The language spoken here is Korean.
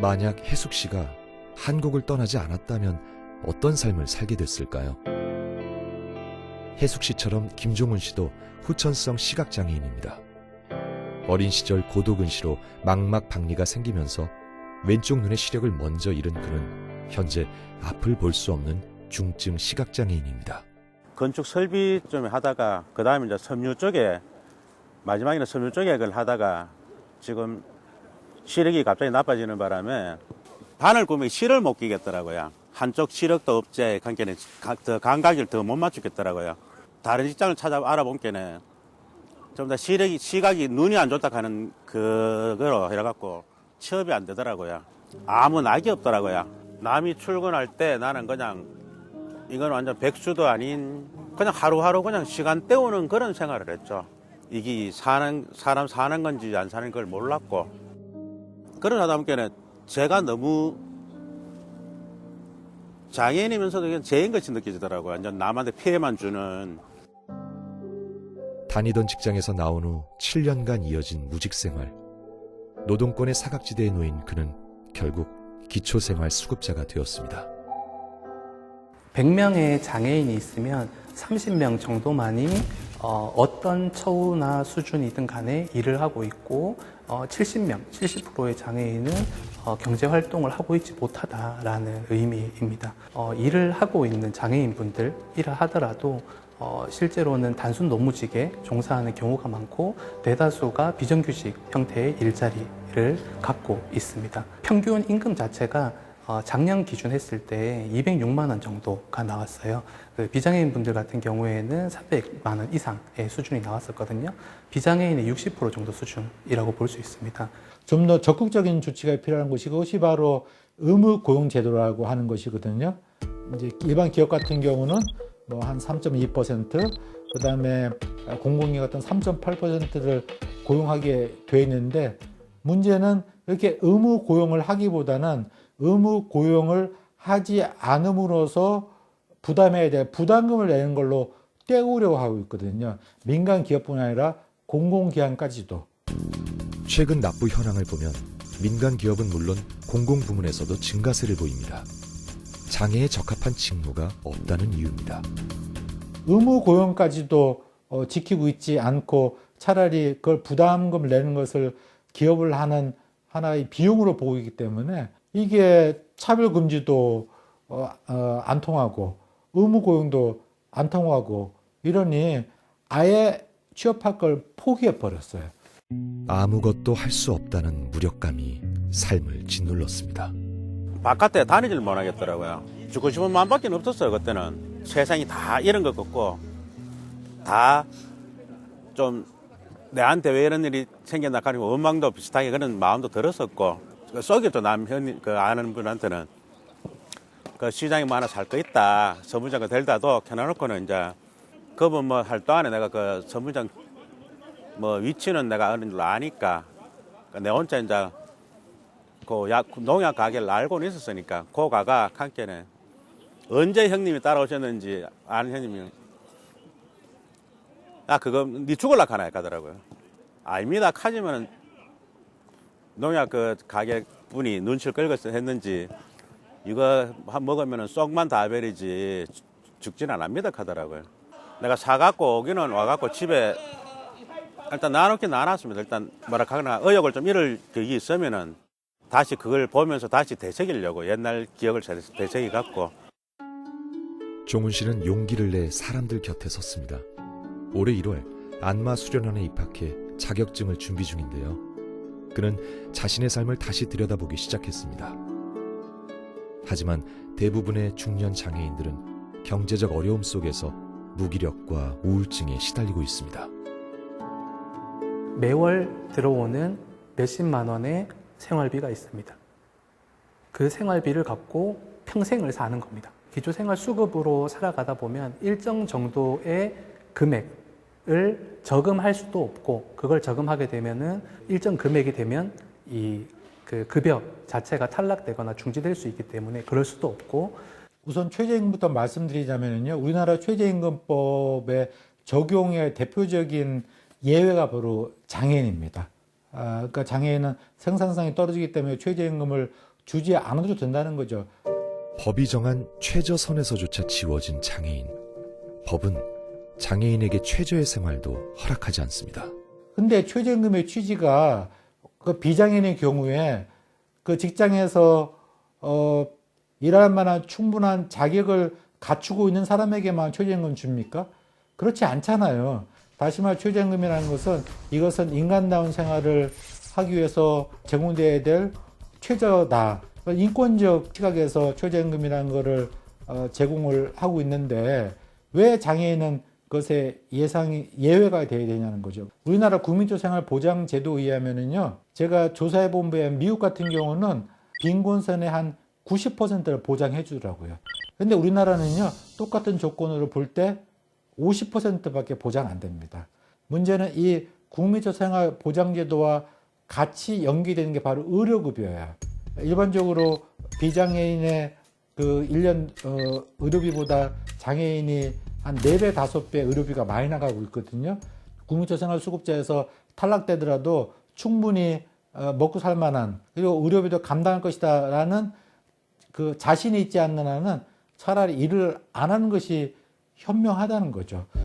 만약 해숙 씨가 한국을 떠나지 않았다면 어떤 삶을 살게 됐을까요? 해숙 씨처럼 김종훈 씨도 후천성 시각장애인입니다. 어린 시절 고도근시로 망막박리가 생기면서 왼쪽 눈의 시력을 먼저 잃은 그는 현재 앞을 볼 수 없는 중증 시각장애인입니다. 건축 설비 좀 하다가 그 다음에 이제 섬유 쪽에 마지막에는 섬유 쪽에 그걸 하다가 지금 시력이 갑자기 나빠지는 바람에 바늘 꾸미기 실을 못 끼겠더라고요. 한쪽 시력도 없제 관계는 가- 더 감각을 더 못 맞추겠더라고요. 다른 직장을 찾아 알아본 게는 좀 더 시력이 시각이 눈이 안 좋다 하는 그거로 해갖고 취업이 안 되더라고요. 아무 낙이 없더라고요. 남이 출근할 때 나는 그냥 이건 완전 백수도 아닌 그냥 하루하루 그냥 시간 때우는 그런 생활을 했죠. 이게 사는 사람 사는 건지 안 사는 걸 몰랐고 그러다 보니까 제가 너무 장애인이면서도 그냥 죄인 같이 느껴지더라고요. 완전 남한테 피해만 주는 다니던 직장에서 나온 후 7년간 이어진 무직 생활. 노동권의 사각지대에 놓인 그는 결국 기초생활 수급자가 되었습니다. 100명의 장애인이 있으면 30명 정도만이 어, 어떤 처우나 수준이든 간에 일을 하고 있고 어, 70명, 70%의 장애인은 어, 경제 활동을 하고 있지 못하다라는 의미입니다. 어, 일을 하고 있는 장애인분들 일을 하더라도 어, 실제로는 단순 노무직에 종사하는 경우가 많고 대다수가 비정규직 형태의 일자리를 갖고 있습니다. 평균 임금 자체가 어, 작년 기준 했을 때 206만 원 정도가 나왔어요. 그 비장애인 분들 같은 경우에는 300만 원 이상의 수준이 나왔었거든요. 비장애인의 60% 정도 수준이라고 볼 수 있습니다. 좀 더 적극적인 조치가 필요한 것이 그것이 바로 의무 고용 제도라고 하는 것이거든요. 이제 일반 기업 같은 경우는 뭐 한 3.2% 그 다음에 공공기 같은 3.8%를 고용하게 돼 있는데 문제는 이렇게 의무 고용을 하기보다는 의무 고용을 하지 않음으로써 부담해야 될 부담금을 내는 걸로 때우려고 하고 있거든요. 민간 기업뿐 아니라 공공기관까지도. 최근 납부 현황을 보면 민간 기업은 물론 공공 부문에서도 증가세를 보입니다. 장애에 적합한 직무가 없다는 이유입니다. 의무 고용까지도 어, 지키고 있지 않고 차라리 그걸 부담금을 내는 것을 기업을 하는 하나의 비용으로 보고 있기 때문에 이게 차별 금지도 어, 어, 안 통하고 의무 고용도 안 통하고 이러니 아예 취업할 걸 포기해 버렸어요. 아무것도 할 수 없다는 무력감이 삶을 짓눌렀습니다. 바깥에 다니질 못하겠더라고요. 죽고 싶은 마음밖에 없었어요 그때는 세상이 다 이런 것 같고 다 좀 내한테 왜 이런 일이 생겼나 하는 원망도 비슷하게 그런 마음도 들었었고 쏘겠죠 남현 그 아는 분한테는 그 시장에 뭐 하나 살 거 있다 서부장 될다도 켜놔놓고는 이제 그분 뭐할 동안에 내가 그 서부장 뭐 위치는 내가 어느 줄 아니까 그내 혼자 이제 그 약, 농약 가게를 알고는 있었으니까 그 가가 함께는 언제 형님이 따라오셨는지 아는 형님이 아 그거 니 죽을라 하나 가더라고요. 아닙니다 카지면은 농약 그 가게 분이 눈치를 끌고서 했는지 이거 한 먹으면은 쏙만 다 버리지 죽- 죽진 않합니다 하더라고요 내가 사갖고 오기는 와갖고 집에 일단 나눠긴 나눴습니다 일단 뭐라 하거나 의욕을 좀 잃을 적이 있으면은 다시 그걸 보면서 다시 되새기려고 옛날 기억을 잘 되새기 갖고 종훈 씨는 용기를 내 사람들 곁에 섰습니다. 올해 1월 안마 수련원에 입학해 자격증을 준비 중인데요. 그는 자신의 삶을 다시 들여다보기 시작했습니다. 하지만 대부분의 중년 장애인들은 경제적 어려움 속에서 무기력과 우울증에 시달리고 있습니다. 매월 들어오는 몇십만 원의 생활비가 있습니다. 그 생활비를 갖고 평생을 사는 겁니다. 기초생활 수급으로 살아가다 보면 일정 정도의 금액 을 저금할 수도 없고 그걸 저금하게 되면은 일정 금액이 되면 이 그 급여 자체가 탈락되거나 중지될 수 있기 때문에 그럴 수도 없고 우선 최저임금부터 말씀드리자면요. 우리나라 최저임금법의 적용의 대표적인 예외가 바로 장애인입니다. 아, 그러니까 장애인은 생산성이 떨어지기 때문에 최저임금을 주지 않아도 된다는 거죠. 법이 정한 최저선에서조차 지워진 장애인. 법은 장애인에게 최저의 생활도 허락하지 않습니다. 근데 최저임금의 취지가 그 비장애인의 경우에 그 직장에서 어 일할 만한 충분한 자격을 갖추고 있는 사람에게만 최저임금 줍니까? 그렇지 않잖아요. 다시 말해 최저임금이라는 것은 이것은 인간다운 생활을 하기 위해서 제공돼야 될 최저다. 그러니까 인권적 시각에서 최저임금이라는 것을 어, 제공을 하고 있는데 왜 장애인은 그 것에 예상이 예외가 돼야 되냐는 거죠. 우리나라 국민적 생활 보장 제도에 의하면은요. 제가 조사해 본 바에 미국 같은 경우는 빈곤선의 한 90%를 보장해 주더라고요. 근데 우리나라는요. 똑같은 조건으로 볼 때 50%밖에 보장 안 됩니다. 문제는 이 국민적 생활 보장 제도와 같이 연계되는 게 바로 의료급여야. 일반적으로 비장애인의 그 1년 어, 의료비보다 장애인이 한 4배, 5배 의료비가 많이 나가고 있거든요. 국민적 생활수급자에서 탈락되더라도 충분히 어, 먹고 살 만한 그리고 의료비도 감당할 것이다 라는 그 자신이 있지 않는 한은 차라리 일을 안 하는 것이 현명하다는 거죠.